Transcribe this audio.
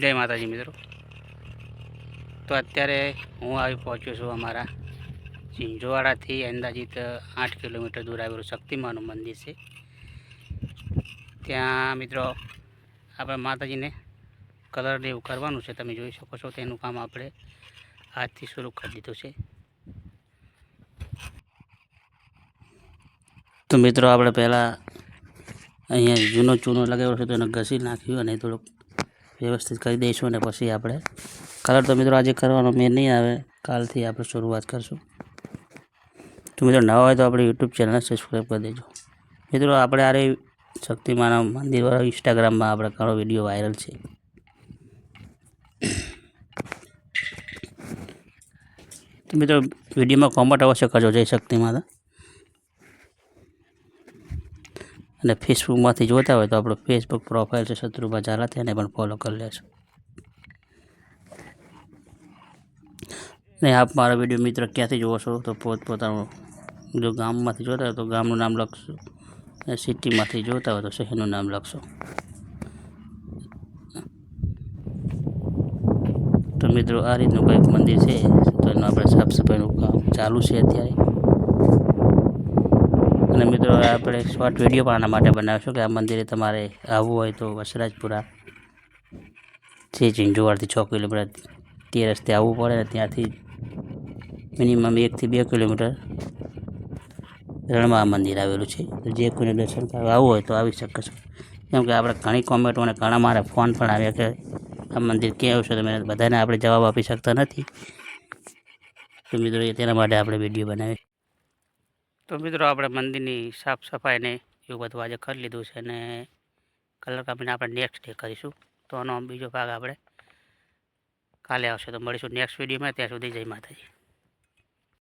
જય માતાજી મિત્રો. તો અત્યારે હું આવી પહોંચ્યો છું અમારા સિંજોવાડાથી અંદાજિત આઠ કિલોમીટર દૂર આવેલું શક્તિમાનું મંદિર છે. ત્યાં મિત્રો આપણે માતાજીને કલર દેવું કરવાનું છે, તમે જોઈ શકો છો. તેનું કામ આપણે આજથી શરૂ કરી દીધું છે. તો મિત્રો આપણે પહેલાં અહીંયા જૂનો ચૂનો લગાવ્યો છે, તો એને ઘસી નાખ્યું અને થોડુંક વ્યવસ્થિત કરી દઈશું અને પછી આપણે કલર તો મિત્રો આજે કરવાનો મેં નહીં આવે. કાલથી આપણે શરૂઆત કરશું. તો મિત્રો નવા હોય તો આપણે યુટ્યુબ ચેનલ સબસ્ક્રાઈબ કરી દેજો. મિત્રો આપણે આરે શક્તિમાના મંદિરવાળા ઇન્સ્ટાગ્રામમાં આપણે ઘણો વીડિયો વાયરલ છે. તો મિત્રો વિડીયોમાં કોમેન્ટ અવશ્ય કરજો. જય શક્તિ માતા અને ફેસબુકમાંથી જોતા હોય તો આપણો ફેસબુક પ્રોફાઇલ છે શત્રુભા ઝાલા, તેને પણ ફોલો કરી લેશો ને આપ મારો વીડિયો મિત્ર ક્યાંથી જુઓ છો? તો પોતપોતાનું જો ગામમાંથી જોતા હોય તો ગામનું નામ લખશો. અને સિટીમાંથી જોતા હોય તો શહેરનું નામ લખશો. તો મિત્રો, આ રીતનું કંઈક મંદિર છે. તો એનું આપણે સાફ સફાઈનું કામ ચાલુ છે અત્યારે. મિત્રો, આપણે શોર્ટ વીડિયો પણ આના માટે બનાવીશું કે આ મંદિરે તમારે આવવું હોય તો વસરાજપુરા છે ઝીંઝુવાડથી છ કિલોમીટર તે રસ્તે આવવું પડે ને ત્યાંથી મિનિમમ એકથી બે કિલોમીટર રણમાં મંદિર આવેલું છે. જે કોઈને દર્શન કરવા આવવું હોય તો આવી શકે છે. કેમ કે આપણે ઘણી કોમેન્ટો અને ઘણા મારા ફોન પણ આવ્યા કે આ મંદિર ક્યાં આવશે તમે બધાને આપણે જવાબ આપી શકતા નથી. તો મિત્રો તેના માટે આપણે વીડિયો બનાવીએ. તો મિત્રો આપણે મંદિરની સાફ સફાઈને એવું બધું આજે કરી લીધું છે અને કલર કાપીને આપણે નેક્સ્ટ ડે કરીશું. તો આનો બીજો ભાગ આપણે કાલે આવશે. તો મળીશું નેક્સ્ટ વિડીયોમાં ત્યાં સુધી જય માતાજી.